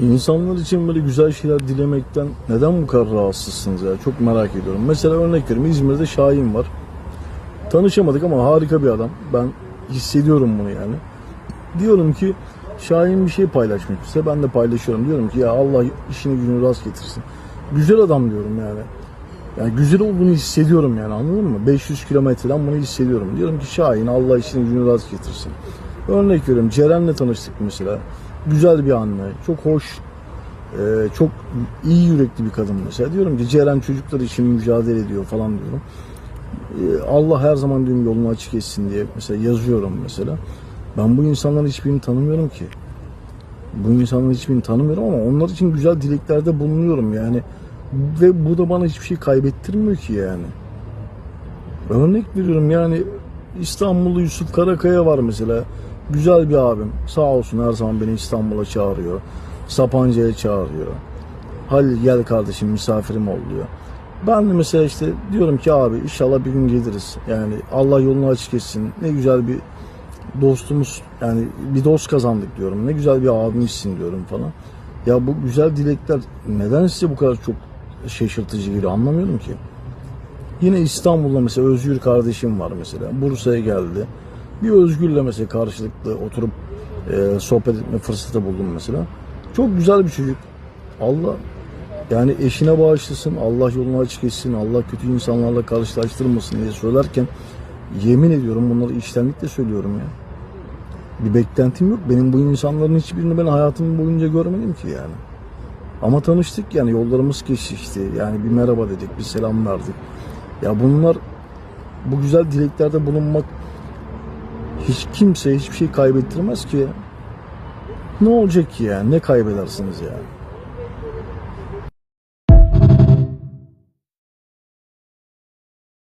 İnsanlar için böyle güzel şeyler dilemekten neden bu kadar rahatsızsınız ya? Çok merak ediyorum. Mesela örnek veriyorum İzmir'de Şahin var. Tanışamadık ama harika bir adam. Ben hissediyorum bunu yani. Diyorum ki Şahin bir şey paylaşmış ise ben de paylaşıyorum. Diyorum ki ya Allah işini gücünü rast getirsin. Güzel adam diyorum yani. Yani güzel olduğunu hissediyorum yani anladın mı? 500 kilometreden bunu hissediyorum. Diyorum ki Şahin Allah işini gücünü rast getirsin. Örnek veriyorum Ceren'le tanıştık mesela. Güzel bir anne. Çok hoş. e, çok iyi yürekli bir kadın mesela. Diyorum ki Ceren çocuklar için mücadele ediyor falan diyorum. E, Allah her zaman diyorum yolunu açık etsin diye mesela yazıyorum mesela. Ben bu insanların hiçbirini tanımıyorum ki. Bu insanların hiçbirini tanımıyorum ama onlar için güzel dileklerde bulunuyorum yani. Ve bu da bana hiçbir şey kaybettirmiyor ki yani. Örnek veriyorum yani İstanbul'da Yusuf Karakaya var mesela. Güzel bir abim. Sağ olsun her zaman beni İstanbul'a çağırıyor. Sapanca'ya çağırıyor. Halil gel kardeşim misafirim ol diyor. Ben de mesela işte diyorum ki abi inşallah bir gün geliriz. Yani Allah yolunu açık etsin. Ne güzel bir dostumuz yani bir dost kazandık diyorum. Ne güzel bir abimizsin diyorum falan. Ya bu güzel dilekler neden size bu kadar çok şaşırtıcı geliyor anlamıyorum ki. Yine İstanbul'da mesela Özgür kardeşim var mesela. Bursa'ya geldi. Bir Özgür'le mesela karşılıklı oturup e, sohbet etme fırsatı buldum mesela. Çok güzel bir çocuk. Allah yani eşine bağışlasın, Allah yolunu açık etsin, Allah kötü insanlarla karşılaştırmasın diye söylerken yemin ediyorum bunları içtenlikle söylüyorum ya. Bir beklentim yok. Benim bu insanların hiçbirini ben hayatım boyunca görmedim ki yani. Ama tanıştık yani yollarımız kesişti. Yani bir merhaba dedik, bir selam verdik. Ya bunlar bu güzel dileklerde bulunmak hiç kimseye hiçbir şey kaybettirmez ki ya. Ne olacak ki yani? Ne kaybedersiniz yani?